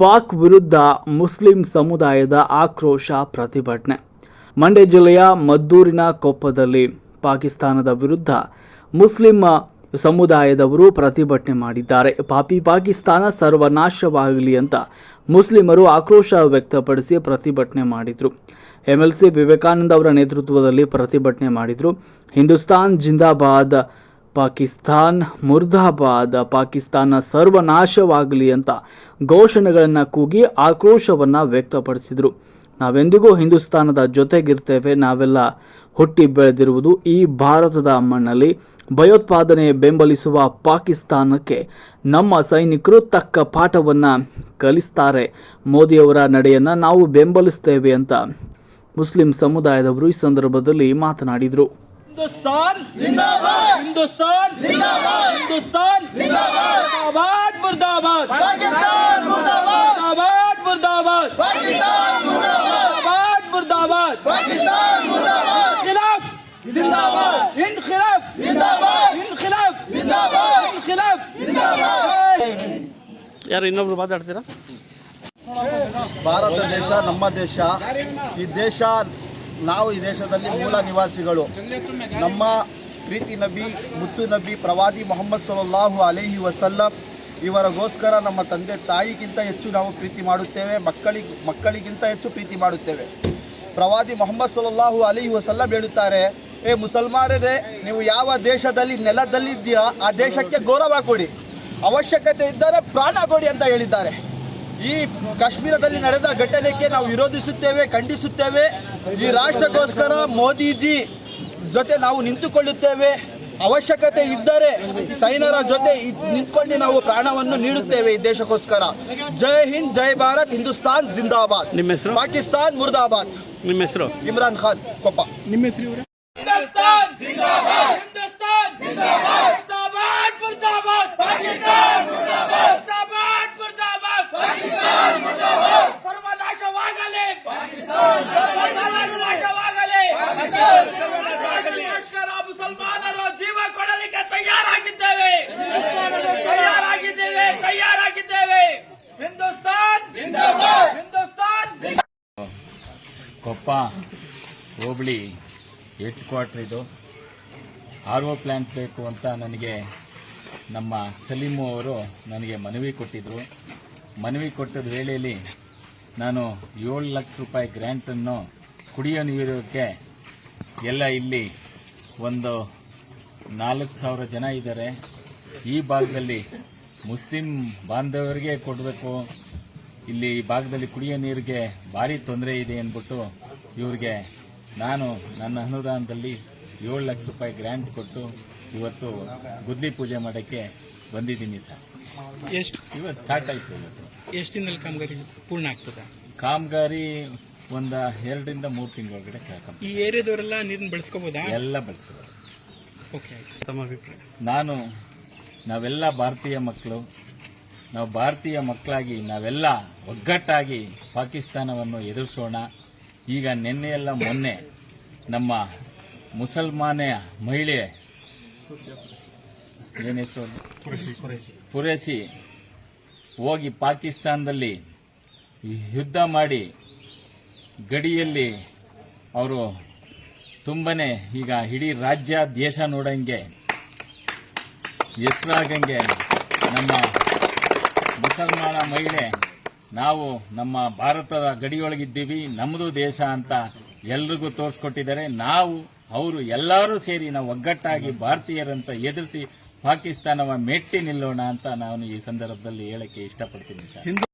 ಪಾಕ್ ವಿರುದ್ಧ ಮುಸ್ಲಿಂ ಸಮುದಾಯದ ಆಕ್ರೋಶ ಪ್ರತಿಭಟನೆ. ಮಂಡ್ಯ ಜಿಲ್ಲೆಯ ಮದ್ದೂರಿನ ಕೊಪ್ಪದಲ್ಲಿ ಪಾಕಿಸ್ತಾನದ ವಿರುದ್ಧ ಮುಸ್ಲಿಂ ಸಮುದಾಯದವರು ಪ್ರತಿಭಟನೆ ಮಾಡಿದ್ದಾರೆ. ಪಾಪಿ ಪಾಕಿಸ್ತಾನ ಸರ್ವನಾಶವಾಗಲಿ ಅಂತ ಮುಸ್ಲಿಮರು ಆಕ್ರೋಶ ವ್ಯಕ್ತಪಡಿಸಿ ಪ್ರತಿಭಟನೆ ಮಾಡಿದರು. ಎಂಎಲ್ಸಿ ವಿವೇಕಾನಂದ ಅವರ ನೇತೃತ್ವದಲ್ಲಿ ಪ್ರತಿಭಟನೆ ಮಾಡಿದರು. ಹಿಂದೂಸ್ತಾನ್ ಜಿಂದಾಬಾದ್ ಪಾಕಿಸ್ತಾನ್ ಮುರ್ದಾಬಾದ್, ಪಾಕಿಸ್ತಾನ ಸರ್ವನಾಶವಾಗಲಿ ಅಂತ ಘೋಷಣೆಗಳನ್ನು ಕೂಗಿ ಆಕ್ರೋಶವನ್ನು ವ್ಯಕ್ತಪಡಿಸಿದರು. ನಾವೆಂದಿಗೂ ಹಿಂದೂಸ್ತಾನದ ಜೊತೆಗಿರ್ತೇವೆ, ನಾವೆಲ್ಲ ಹುಟ್ಟಿ ಬೆಳೆದಿರುವುದು ಈ ಭಾರತದ ಮಣ್ಣಲ್ಲಿ. ಭಯೋತ್ಪಾದನೆ ಬೆಂಬಲಿಸುವ ಪಾಕಿಸ್ತಾನಕ್ಕೆ ನಮ್ಮ ಸೈನಿಕರು ತಕ್ಕ ಪಾಠವನ್ನು ಕಲಿಸ್ತಾರೆ. ಮೋದಿಯವರ ನಡೆಯನ್ನು ನಾವು ಬೆಂಬಲಿಸ್ತೇವೆ ಅಂತ ಮುಸ್ಲಿಂ ಸಮುದಾಯದವರು ಈ ಸಂದರ್ಭದಲ್ಲಿ ಮಾತನಾಡಿದರು. हिंदुस्तान जिंदाबाद हिंदुस्तान जिंदाबाद हिंदुस्तान जिंदाबाद मुर्दाबाद पाकिस्तान मुर्दाबाद मुर्दाबाद पाकिस्तान मुर्दाबाद मुर्दाबाद पाकिस्तान मुर्दाबाद खिलाफ जिंदाबाद हिंद खिलाफ जिंदाबाद हिंद खिलाफ जिंदाबाद हिंद खिलाफ जिंदाबाद ಯಾರು ಇನ್ನೊಬ್ರು ಮಾತಾಡ್ತೀರಾ ಭಾರತ ದೇಶ ನಮ್ಮ ದೇಶ ಈ ದೇಶ ನಾವು ಈ ದೇಶದಲ್ಲಿ ಮೂಲ ನಿವಾಸಿಗಳು. ನಮ್ಮ ಪ್ರೀತಿ ನಬಿ, ಮುತ್ತು ನಬಿ, ಪ್ರವಾದಿ ಮೊಹಮ್ಮದ್ ಸಲ್ಲಾಹು ಅಲೈಹಿ ವಸಲ್ಲಂ ಇವರಿಗೋಸ್ಕರ ನಮ್ಮ ತಂದೆ ತಾಯಿಗಿಂತ ಹೆಚ್ಚು ನಾವು ಪ್ರೀತಿ ಮಾಡುತ್ತೇವೆ ಮಕ್ಕಳಿಗೆ ಮಕ್ಕಳಿಗಿಂತ ಹೆಚ್ಚು ಪ್ರೀತಿ ಮಾಡುತ್ತೇವೆ. ಪ್ರವಾದಿ ಮೊಹಮ್ಮದ್ ಸಲ್ಲಾಹು ಅಲೈಹಿ ವಸಲ್ಲಂ ಹೇಳುತ್ತಾರೆ, ಏ ಮುಸಲ್ಮಾನರೇ, ನೀವು ಯಾವ ದೇಶದಲ್ಲಿ ನೆಲದಲ್ಲಿದ್ದೀರಾ, ಆ ದೇಶಕ್ಕೆ ಗೌರವ ಕೊಡಿ. ಅವಶ್ಯಕತೆ ಇದ್ದರೆ ಪ್ರಾಣ ಕೊಡಿ ಅಂತ ಹೇಳಿದ್ದಾರೆ. ಈ ಕಾಶ್ಮೀರದಲ್ಲಿ ನಡೆದ ಘಟನೆಗೆ ನಾವು ವಿರೋಧಿಸುತ್ತೇವೆ ಖಂಡಿಸುತ್ತೇವೆ. ಈ ರಾಷ್ಟ್ರಕ್ಕೋಸ್ಕರ ಮೋದಿಜಿ ಜೊತೆ ನಾವು ನಿಂತುಕೊಳ್ಳುತ್ತೇವೆ. ಅವಶ್ಯಕತೆ ಇದ್ದರೆ ಸೈನ್ಯರ ಜೊತೆ ನಿಂತ್ಕೊಂಡು ನಾವು ಪ್ರಾಣವನ್ನು ನೀಡುತ್ತೇವೆ ಈ ದೇಶಕ್ಕೋಸ್ಕರ. ಜೈ ಹಿಂದ್ ಜೈ ಭಾರತ್ ಹಿಂದೂಸ್ತಾನ್ ಜಿಂದಾಬಾದ್. ನಿಮ್ಮ ಹೆಸರು? ಪಾಕಿಸ್ತಾನ್ ಮುರ್ದಾಬಾದ್. ನಿಮ್ಮ ಹೆಸರು? ಇಮ್ರಾನ್ ಖಾನ್ ಕೊಪ್ಪ. ನಿಮ್ಮ ಹೆಸರು ಕೊಪ್ಪ, ಹೋಬಳಿ ಹೆಡ್ ಕ್ವಾರ್ಟರ್ ಇದು. ಆರ್ ಒ ಪ್ಲ್ಯಾಂಟ್ ಬೇಕು ಅಂತ ನನಗೆ ನಮ್ಮ ಸಲೀಮು ಅವರು ನನಗೆ ಮನವಿ ಕೊಟ್ಟಿದ್ದರು ಮನವಿ ಕೊಟ್ಟದ ವೇಳೆಯಲ್ಲಿ ನಾನು ಏಳು ಲಕ್ಷ ರೂಪಾಯಿ ಗ್ರ್ಯಾಂಟನ್ನು ಕುಡಿಯೋ ನೀರೋಕ್ಕೆ ಎಲ್ಲ ಇಲ್ಲಿ ಒಂದು ನಾಲ್ಕು ಸಾವಿರ ಜನ ಇದ್ದಾರೆ. ಈ ಭಾಗದಲ್ಲಿ ಮುಸ್ಲಿಂ ಬಾಂಧವರಿಗೆ ಕೊಡಬೇಕು. ಇಲ್ಲಿ ಈ ಭಾಗದಲ್ಲಿ ಕುಡಿಯೋ ನೀರಿಗೆ ಭಾರಿ ತೊಂದರೆ ಇದೆ ಅಂದ್ಬಿಟ್ಟು ಇವ್ರಿಗೆ ನಾನು ನನ್ನ ಅನುದಾನದಲ್ಲಿ ಏಳು ಲಕ್ಷ ರೂಪಾಯಿ ಗ್ರ್ಯಾಂಟ್ ಕೊಟ್ಟು ಇವತ್ತು ಗುದ್ಲಿ ಪೂಜೆ ಮಾಡೋಕ್ಕೆ ಬಂದಿದ್ದೀನಿ ಸರ್. ಎಷ್ಟು? ಇವತ್ತು ಸ್ಟಾರ್ಟ್ ಆಯಿತು ಇವತ್ತು. ಎಷ್ಟು ದಿನದಲ್ಲಿ ಕಾಮಗಾರಿ ಪೂರ್ಣ ಆಗ್ತದೆ? ಕಾಮಗಾರಿ ಒಂದು ಎರಡರಿಂದ ಮೂರು ತಿಂಗಳೊಳಗಡೆ ಕೇಳ್ಕೊಂಡು ಈ ಏರಿಯಾದವರೆಲ್ಲ ನೀರನ್ನ ಬಳಸ್ಕೋಬೋದಾ? ಎಲ್ಲ ಬಳಸ್ಕೋಬೋದು. ಓಕೆ ತಮ್ಮ ಅಭಿಪ್ರಾಯ. ನಾನು ನಾವೆಲ್ಲ ಭಾರತೀಯ ಮಕ್ಕಳು ನಾವು ಭಾರತೀಯ ಮಕ್ಕಳಾಗಿ ನಾವೆಲ್ಲ ಒಗ್ಗಟ್ಟಾಗಿ ಪಾಕಿಸ್ತಾನವನ್ನು ಎದುರಿಸೋಣ. ಈಗ ನಿನ್ನೆಯೆಲ್ಲ ಮೊನ್ನೆ ನಮ್ಮ ಮುಸಲ್ಮಾನ ಮಹಿಳೆ ಪೂರೈಸಿ ಹೋಗಿ ಪಾಕಿಸ್ತಾನದಲ್ಲಿ ಯುದ್ಧ ಮಾಡಿ ಗಡಿಯಲ್ಲಿ ಅವರು ತುಂಬನೇ ಈಗ ಇಡೀ ರಾಜ್ಯ ದೇಶ ನೋಡಂಗೆ ಹೆಸರಾಗಂಗೆ ನಮ್ಮ ಮುಸಲ್ಮಾನ ಮಹಿಳೆ, ನಾವು ನಮ್ಮ ಭಾರತದ ಗಡಿಯೊಳಗಿದ್ದೀವಿ ನಮ್ಮದು ದೇಶ ಅಂತ ಎಲ್ರಿಗೂ ತೋರಿಸ್ಕೊಟ್ಟಿದ್ದಾರೆ. ನಾವು, ಅವರು ಎಲ್ಲರೂ ಸೇರಿ ನಾವು ಒಗ್ಗಟ್ಟಾಗಿ ಭಾರತೀಯರಂತ ಎದುರಿಸಿ ಪಾಕಿಸ್ತಾನವ ಮೆಟ್ಟಿ ನಿಲ್ಲೋಣ ಅಂತ ನಾನು ಈ ಸಂದರ್ಭದಲ್ಲಿ ಹೇಳಕ್ಕೆ ಇಷ್ಟಪಡ್ತೀನಿ ಸರ್.